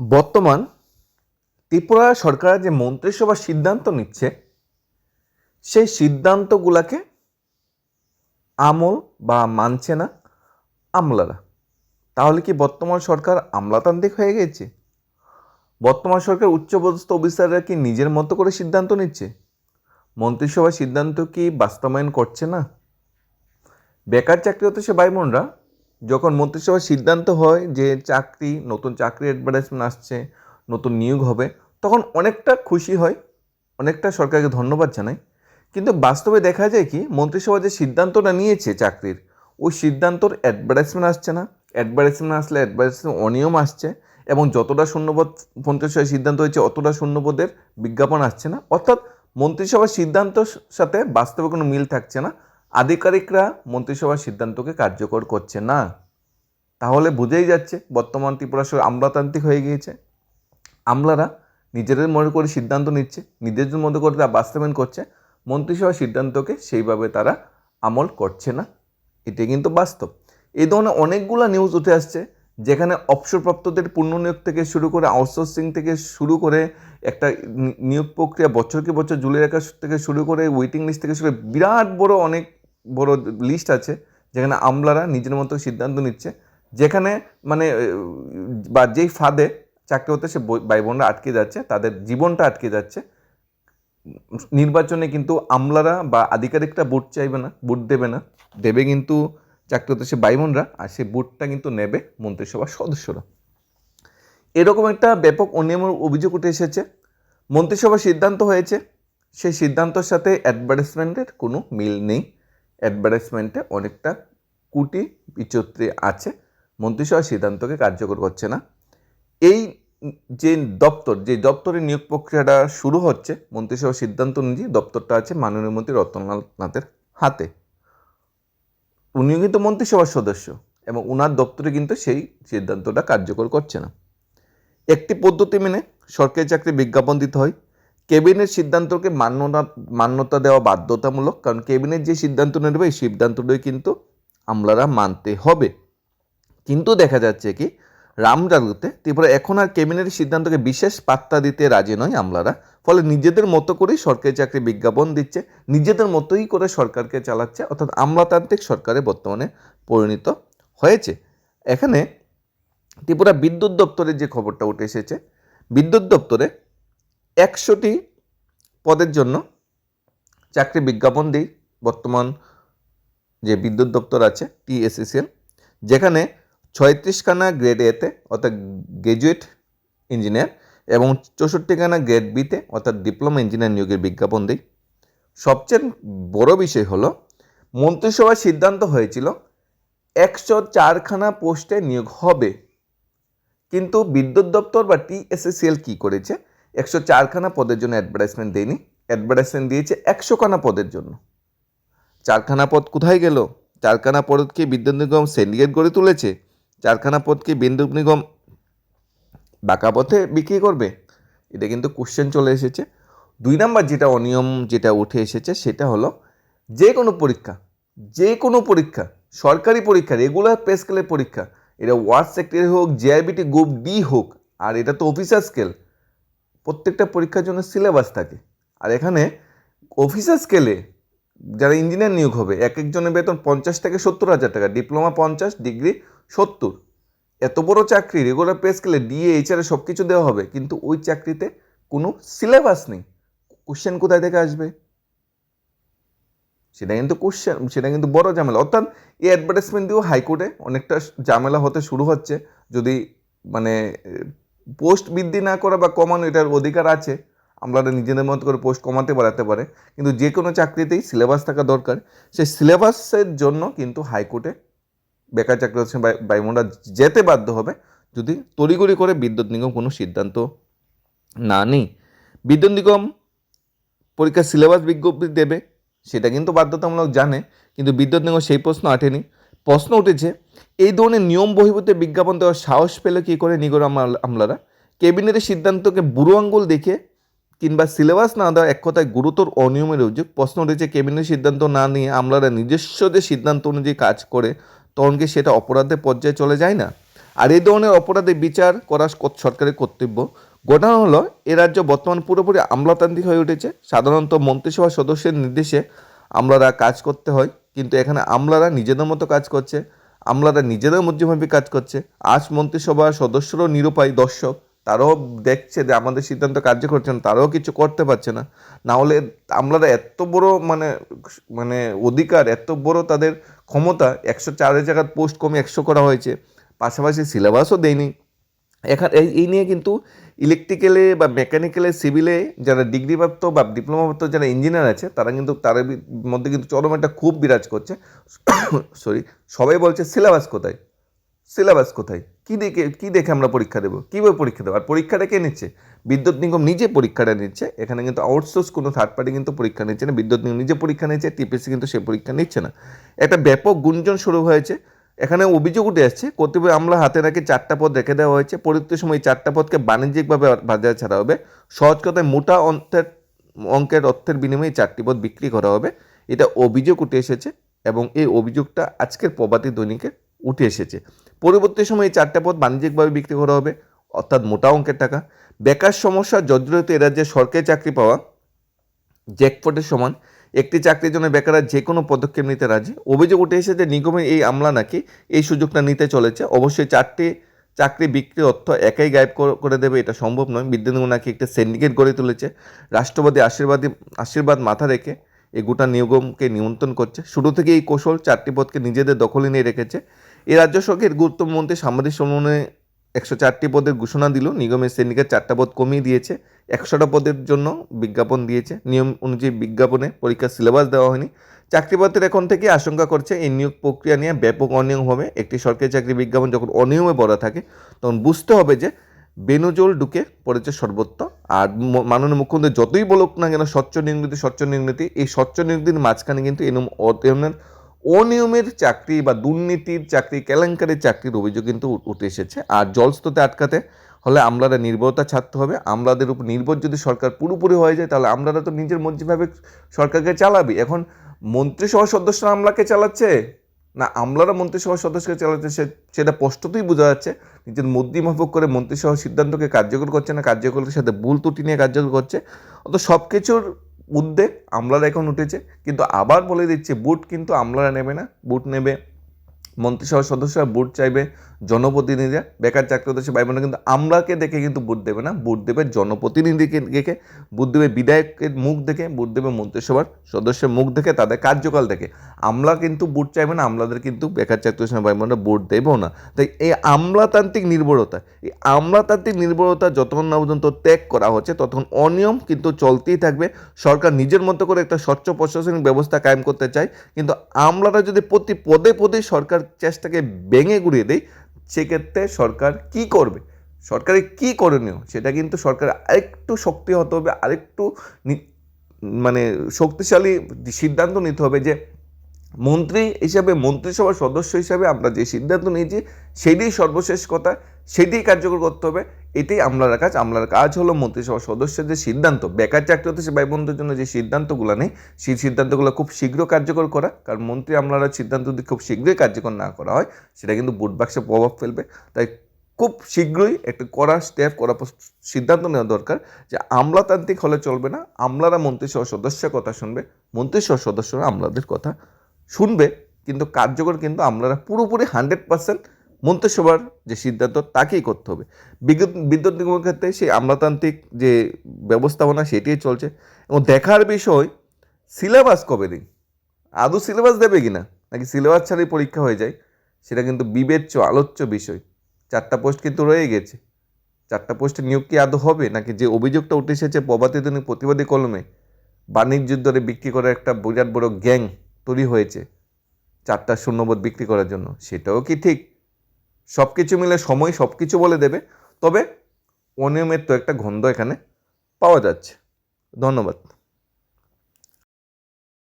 বর্তমান ত্রিপুরা সরকার যে মন্ত্রিসভা সিদ্ধান্ত নিচ্ছে, সেই সিদ্ধান্তগুলোকে আমল বা মানছে না আমলারা। তাহলে কি বর্তমান সরকার আমলাতান্ত্রিক হয়ে গেছে? বর্তমান সরকার উচ্চপদস্থ অফিসাররা কি নিজের মতো করে সিদ্ধান্ত নিচ্ছে? মন্ত্রিসভার সিদ্ধান্ত কি বাস্তবায়ন করছে না? বেকার চাকরিরত সে ভাই বোনরা। যখন মন্ত্রিসভার সিদ্ধান্ত হয় যে চাকরি, নতুন চাকরি অ্যাডভার্টাইজমেন্ট আসছে, নতুন নিয়োগ হবে, তখন অনেকটা খুশি হয়, অনেকটা সরকারকে ধন্যবাদ জানাই। কিন্তু বাস্তবে দেখা যায় কি, মন্ত্রিসভা যে সিদ্ধান্তটা নিয়েছে চাকরির, ওই সিদ্ধান্তর অ্যাডভার্টাইজমেন্ট আসছে না। অ্যাডভার্টাইজমেন্ট আসলে অ্যাডভার্টাইজমেন্ট অনিয়ম আসছে এবং যতটা শূন্যপদ মন্ত্রিসভায় সিদ্ধান্ত হয়েছে, অতটা শূন্যপদের বিজ্ঞাপন আসছে না। অর্থাৎ মন্ত্রিসভার সিদ্ধান্তর সাথে বাস্তবে কোনো মিল থাকছে না। আধিকারিকরা মন্ত্রিসভার সিদ্ধান্তকে কার্যকর করছে না। তাহলে বুঝেই যাচ্ছে বর্তমান ত্রিপুরা সরকার আমলাতান্ত্রিক হয়ে গিয়েছে। আমলারা নিজেদের মনে করে সিদ্ধান্ত নিচ্ছে নিজেদের মতো করে তারা বাস্তবায়ন করছে। মন্ত্রিসভার সিদ্ধান্তকে সেইভাবে তারা আমল করছে না। এটাই কিন্তু বাস্তব। এই ধরনের অনেকগুলো নিউজ উঠে আসছে, যেখানে অবসরপ্রাপ্তদের পুনর্নিয়োগ থেকে শুরু করে আউটসোর্সিং থেকে শুরু করে একটা নিয়োগ প্রক্রিয়া বছরকে বছর ঝুলে রাখা থেকে শুরু করে ওয়েটিং লিস্ট থেকে শুরু করে বিরাট বড় অনেক বড় লিস্ট আছে, যেখানে আমলারা নিজের মতো সিদ্ধান্ত নিচ্ছে। যেখানে মানে বা যেই ফাঁদে চাকরি হতে সে ভাই বোনরা আটকে যাচ্ছে, তাদের জীবনটা আটকে যাচ্ছে। নির্বাচনে কিন্তু আমলারা বা আধিকারিকরা ভোট চাইবে না, ভোট দেবে না। দেবে কিন্তু চাকরি হতে সে ভাই বোনরা, আর সেই ভোটটা কিন্তু নেবে মন্ত্রিসভার সদস্যরা। এরকম একটা ব্যাপক অনিয়মের অভিযোগ উঠে এসেছে। মন্ত্রিসভার সিদ্ধান্ত হয়েছে, সেই সিদ্ধান্তর সাথে অ্যাডভার্টাইজমেন্টের কোনো মিল নেই। অ্যাডভার্টাইজমেন্টে অনেকটা কুটি বিচত্রি আছে। মন্ত্রিসভার সিদ্ধান্তকে কার্যকর করছে না। এই যে দপ্তর, যে দপ্তরের নিয়োগ প্রক্রিয়াটা শুরু হচ্ছে মন্ত্রিসভার সিদ্ধান্ত অনুযায়ী দপ্তরটা আছে মাননীয় মন্ত্রী রতনলাল নাথের হাতে। উনিও কিন্তু মন্ত্রিসভার সদস্য এবং উনার দপ্তরে কিন্তু সেই সিদ্ধান্তটা কার্যকর করছে না। একটি পদ্ধতি মেনে সরকারি চাকরি বিজ্ঞাপন দিতে হয়। কেবিনেট সিদ্ধান্তকে মান্যতা মান্যতা দেওয়া বাধ্যতামূলক, কারণ কেবিনেট যে সিদ্ধান্ত নেবে, এই সিদ্ধান্তটাই কিন্তু আমলারা মানতে হবে। কিন্তু দেখা যাচ্ছে কি রামজাগুতে ত্রিপুরা এখন আর ক্যাবিনেটের সিদ্ধান্তকে বিশেষ পাত্তা দিতে রাজি নয় আমলারা। ফলে নিজেদের মতো করেই সরকারি চাকরি বিজ্ঞাপন দিচ্ছে, নিজেদের মতোই করে সরকারকে চালাচ্ছে, অর্থাৎ আমলাতান্ত্রিক সরকারে বর্তমানে পরিণত হয়েছে। এখানে ত্রিপুরা বিদ্যুৎ দপ্তরের যে খবরটা উঠে এসেছে, বিদ্যুৎ দপ্তরে একশোটি পদের জন্য চাকরি বিজ্ঞাপন দিই বর্তমান যে বিদ্যুৎ দপ্তর আছে টিএসএসএল যেখানে ছয়ত্রিশখানা গ্রেড এতে অর্থাৎ গ্র্যাজুয়েট ইঞ্জিনিয়ার এবং চৌষট্টিখানা গ্রেড বিতে অর্থাৎ ডিপ্লোমা ইঞ্জিনিয়ার নিয়োগের বিজ্ঞাপন দিই। সবচেয়ে বড় বিষয় হলো, মন্ত্রিসভার সিদ্ধান্ত হয়েছিল একশো চারখানা পোস্টে নিয়োগ হবে। কিন্তু বিদ্যুৎ দপ্তর বা টিএসএসএল কী করেছে? একশো চারখানা পদের জন্য অ্যাডভার্টাইজমেন্ট দেয়নি অ্যাডভার্টাইজমেন্ট দিয়েছে একশোখানা পদের জন্য। চারখানা পদ কোথায় গেল? চারখানা পদকে বিদ্যুৎ নিগম সিন্ডিকেট গড়ে তুলেছে চারখানা পদকে বিদ্যুৎ নিগম বাঁকা পথে বিক্রি করবে। এটা কিন্তু কোশ্চেন চলে এসেছে। দুই নাম্বার যেটা অনিয়ম যেটা উঠে এসেছে সেটা হলো যে কোনো পরীক্ষা, যে কোনো পরীক্ষা, সরকারি পরীক্ষা রেগুলার পে স্কেলের পরীক্ষা, এটা ওয়ার্ড সেক্টরি হোক জেআইবিটি গ্রুপ ডি হোক, আর এটা তো অফিসার স্কেল প্রত্যেকটা পরীক্ষার জন্য সিলেবাস থাকে। আর এখানে অফিসার স্কেলে যারা ইঞ্জিনিয়ার নিয়োগ হবে, এক একজনের বেতন পঞ্চাশ থেকে সত্তর হাজার টাকা ডিপ্লোমা পঞ্চাশ ডিগ্রি সত্তর। এত বড় চাকরি রেগুলার পে স্কেলে ডিএ এইচআরে সব কিছু দেওয়া হবে, কিন্তু ওই চাকরিতে কোনো সিলেবাস নেই। কোশ্চেন কোথায় থেকে আসবে? সেটা কিন্তু কোশ্চেন সেটা কিন্তু বড় ঝামেলা। অর্থাৎ এই অ্যাডভার্টাইজমেন্ট দিয়েও হাইকোর্টে অনেকটা ঝামেলা হতে শুরু হচ্ছে, যদি মানে পোস্ট বৃদ্ধি না করা বা কমানো এটার অধিকার আছে। আমরা নিজেদের মতো করে পোস্ট কমাতে বাড়াতে পারে। কিন্তু যে কোনো চাকরিতেই সিলেবাস থাকা দরকার। সেই সিলেবাসের জন্য কিন্তু হাইকোর্টে বেকার চাকরি বাইমনরা যেতে বাধ্য হবে যদি তড়িগড়ি করে বিদ্যুৎ নিগম কোনো সিদ্ধান্ত না নেই বিদ্যুৎ নিগম পরীক্ষার সিলেবাস বিজ্ঞপ্তি দেবে, সেটা কিন্তু বাধ্যতামূলক জানে। কিন্তু বিদ্যুৎ নিগম সেই প্রশ্ন আটেনি। প্রশ্ন উঠেছে, এই ধরনের নিয়ম বহির্ভূত বিজ্ঞাপন দেওয়ার সাহস পেল কী করে নিগর আমলা- আমলারা? ক্যাবিনেটের সিদ্ধান্তকে বুড়ো আঙ্গুল দেখে কিংবা সিলেবাস না দেওয়া এক কথায় গুরুতর অনিয়মের অভিযোগ। প্রশ্ন উঠেছে ক্যাবিনেট সিদ্ধান্ত না নিয়ে আমলারা নিজস্ব যে সিদ্ধান্ত অনুযায়ী কাজ করে, তখন কি সেটা অপরাধের পর্যায়ে চলে যায় না? আর এই ধরনের অপরাধে বিচার করা সরকারের কর্তব্য? ঘটনা হলো, এ রাজ্য বর্তমান পুরোপুরি আমলাতান্ত্রিক হয়ে উঠেছে। সাধারণত মন্ত্রিসভা সদস্যের নির্দেশে আমলারা কাজ করতে হয়। কিন্তু এখানে আমলারা নিজেদের মতো কাজ করছে, আমলারা নিজেদের মধ্যভাবে কাজ করছে। আজ মন্ত্রিসভার সদস্যরাও নিরুপায়, দর্শক। তারাও দেখছে যে আমাদের সিদ্ধান্ত কার্য হচ্ছে না, তারাও কিছু করতে পারছে না। না হলে আমলারা এত বড় মানে মানে অধিকার, এত বড় তাদের ক্ষমতা, একশো চারের জায়গার পোস্ট কমে একশো করা হয়েছে। পাশাপাশি সিলেবাসও দেয়নি। এখানে এই নিয়ে কিন্তু ইলেকট্রিক্যালে বা মেকানিক্যালে সিভিলে যারা ডিগ্রিপ্রাপ্ত বা ডিপ্লোমাপ্রাপ্ত যারা ইঞ্জিনিয়ার আছে, তারা কিন্তু তার মধ্যে কিন্তু চরম একটা খুব বিরাজ করছে। সরি সবাই বলছে সিলেবাস কোথায়? সিলেবাস কোথায়? কী দেখে কী দেখে আমরা পরীক্ষা দেবো? কীভাবে পরীক্ষা দেবো? আর পরীক্ষাটা কে নিচ্ছে? বিদ্যুৎ নিগম নিজে পরীক্ষাটা নিচ্ছে। এখানে কিন্তু আউটসোর্স কোনো থার্ড পার্টি কিন্তু পরীক্ষা নিচ্ছে না। বিদ্যুৎ নিগম নিজে পরীক্ষা নিচ্ছে টিপিসি কিন্তু সে পরীক্ষা নিচ্ছে না। একটা ব্যাপক গুঞ্জন শুরু হয়েছে। এখানে অভিযোগ উঠে আসছে কতিপয় আমলা হাতে নাকি চারটা পদ রেখে দেওয়া হয়েছে। পরবর্তী সময় এই চারটা পদকে বাণিজ্যিকভাবে বাজারে ছাড়া হবে। সহজ কথায় মোটা অর্থের, অঙ্কের অর্থের বিনিময়ে চারটি পদ বিক্রি করা হবে। এটা অভিযোগ উঠে এসেছে এবং এই অভিযোগটা আজকের প্রবাদী দৈনিকে উঠে এসেছে। পরবর্তী সময়ে এই চারটা পদ বাণিজ্যিকভাবে বিক্রি করা হবে, অর্থাৎ মোটা অঙ্কের টাকা। বেকার সমস্যা, জর্জরিত এ রাজ্যে সরকারি চাকরি পাওয়া, জ্যাকপটের সমান। একটি চাকরির জন্য বেকাররা যে কোনো পদক্ষেপ নিতে রাজি। অভিযোগ উঠে এসেছে নিগমের এই আমলা নাকি এই সুযোগটা নিতে চলেছে। অবশ্যই চারটি চাকরি বিক্রি অর্থ একাই গায়েব করে দেবে, এটা সম্ভব নয়। বিদ্যুৎ নাকি একটা সিন্ডিকেট গড়ে তুলেছে। রাষ্ট্রবাদী আশীর্বাদী, আশীর্বাদ মাথা রেখে এই গোটা নিগমকে নিয়ন্ত্রণ করছে। শুরু থেকে এই কৌশল চারটি পদকে নিজেদের দখলে নিয়ে রেখেছে। এই রাজ্য সরকারের গুরুত্বপূর্ণ মন্ত্রী সাংবাদিক সম্মেলনে একশো চারটি পদের ঘোষণা দিল। নিগমের শ্রেণীকে চারটা পদ কমিয়ে দিয়েছে। একশোটা পদের জন্য বিজ্ঞাপন দিয়েছে। নিয়ম অনুযায়ী বিজ্ঞাপনে পরীক্ষার সিলেবাস দেওয়া হয়নি। চাকরিপত্রের এখন থেকে আশঙ্কা করছে, এই নিয়োগ প্রক্রিয়া নিয়ে ব্যাপক অনিয়ম হবে। একটি সরকারি চাকরি বিজ্ঞাপন যখন অনিয়মে বলা থাকে, তখন বুঝতে হবে যে বেনুজোল ঢুকে পড়েছে সর্বত্র। আর মাননীয় মুখ্যমন্ত্রী যতই বলুক না কেন, স্বচ্ছ নিয়োগনীতি স্বচ্ছ নিয়োগনীতি এই স্বচ্ছ নিয়োগনীতির মাঝখানে কিন্তু এরকম অনিয়মের অনিয়মের চাকরি বা দুর্নীতির চাকরি, কেলেঙ্কারির চাকরির অভিযোগ কিন্তু উঠে এসেছে। আর জলস্ততে আটকাতে হলে আমলারা নির্ভরতা ছাড়তে হবে। আমলাদের উপর নির্ভর যদি সরকার পুরোপুরি হয়ে যায়, তাহলে আমলারা তো নিজের মর্জিভাবে সরকারকে চালাবে। এখন মন্ত্রিসভার সদস্যরা আমলাকে চালাচ্ছে? না, আমলারা মন্ত্রিসভার সদস্যকে চালাচ্ছে সেটা স্পষ্টতই বোঝা যাচ্ছে। নিজের মধ্যে মাফক করে মন্ত্রিসভার সিদ্ধান্তকে কার্যকর করছে না, কার্যকরের সাথে ভুল ত্রুটি নিয়ে কার্যকর করছে। অত সব কিছুর উদ্দে আমলার এখন উঠেছে, কিন্তু আবার বলে দিচ্ছে, বুট কিন্তু আমলারা নেবে না। বুট নেবে মন্ত্রিসভার সদস্যরা, বুট চাইবে জনপ্রতিনিধিরা বেকার চাকরি দেশে ভাই বোনেরা কিন্তু আমরাকে দেখে কিন্তু ভোট দেবে না। ভোট দেবে জনপ্রতিনিধিকে দেখে ভোট দেবে বিধায়কের মুখ দেখে ভোট দেবে মন্ত্রিসভার সদস্যের মুখ দেখে, তাদের কার্যকাল দেখে। আমলা কিন্তু ভোট চাইবে না, আমলাদের কিন্তু বেকার চাকরি দেশে ভাই বোনেরা ভোট দেবেও না। তাই এই আমলাতান্ত্রিক নির্ভরতা এই আমলাতান্ত্রিক নির্ভরতা যতক্ষণ না পর্যন্ত ত্যাগ করা হচ্ছে, ততক্ষণ অনিয়ম কিন্তু চলতেই থাকবে। সরকার নিজের মতো করে একটা স্বচ্ছ প্রশাসনিক ব্যবস্থা কায়েম করতে চায়, কিন্তু আমলারা যদি প্রতি পদে পদে সরকার চেষ্টাকে ভেঙে গুড়িয়ে দেয় সেক্ষেত্রে সরকার কি করবে? সরকারের কি করণীয় সেটা কিন্তু সরকার আরেকটু শক্তি হতে হবে, আরেকটু মানে শক্তিশালী সিদ্ধান্ত নিতে হবে যে মন্ত্রী হিসাবে, মন্ত্রিসভার সদস্য হিসাবে আমরা যে সিদ্ধান্ত নিয়েছি, সেটিই সর্বশেষ কথা, সেটিই কার্যকর করতে হবে। এটাই আমলার কাজ আমলার কাজ হলো মন্ত্রিসভার সদস্যের যে সিদ্ধান্ত, বেকার চাকরি হতে সে ভাই বোনদের জন্য যে সিদ্ধান্তগুলো নেই, সেই সিদ্ধান্তগুলো খুব শীঘ্র কার্যকর করা, কারণ মন্ত্রী আমলারা সিদ্ধান্ত যদি খুব শীঘ্রই কার্যকর না করা হয়, সেটা কিন্তু বুট বাক্সে প্রভাব ফেলবে। তাই খুব শীঘ্রই একটা করা স্টেপ করা সিদ্ধান্ত নেওয়া দরকার যে আমলাতান্ত্রিক হলে চলবে না, আমলারা মন্ত্রিসভার সদস্যের কথা শুনবে, মন্ত্রিসভার সদস্যরা আমলাদের কথা শুনবে, কিন্তু কার্যকর কিন্তু আমলারা পুরোপুরি হান্ড্রেড পার্সেন্ট মন্ত্রিসভার যে সিদ্ধান্ত তাকেই করতে হবে। বিদ্যুৎ বিদ্যুৎ নিগমের ক্ষেত্রে সেই আমলাতান্ত্রিক যে ব্যবস্থাপনা সেটিই চলছে এবং দেখার বিষয়, সিলেবাস কবে দিন? আদৌ সিলেবাস দেবে কি না? নাকি সিলেবাস ছাড়াই পরীক্ষা হয়ে যায়? সেটা কিন্তু বিবেচ্য, আলোচ্য বিষয়। চারটা পোস্ট কিন্তু রয়ে গেছে। চারটা পোস্টে নিয়োগ কি আদৌ হবে? নাকি যে অভিযোগটা উঠে এসেছে প্রবাদী প্রতিবাদী কলমে, বাণিজ্য দরে বিক্রি করার একটা বিরাট বড় গ্যাং তৈরি হয়েছে, চারটা শূন্যবোধ বিক্রি করার জন্য। সেটাও কি ঠিক? সব কিছু মিলে সময় সব কিছু বলে দেবে, তবে অনিয়মের তো একটা গন্ধ এখানে পাওয়া যাচ্ছে। ধন্যবাদ।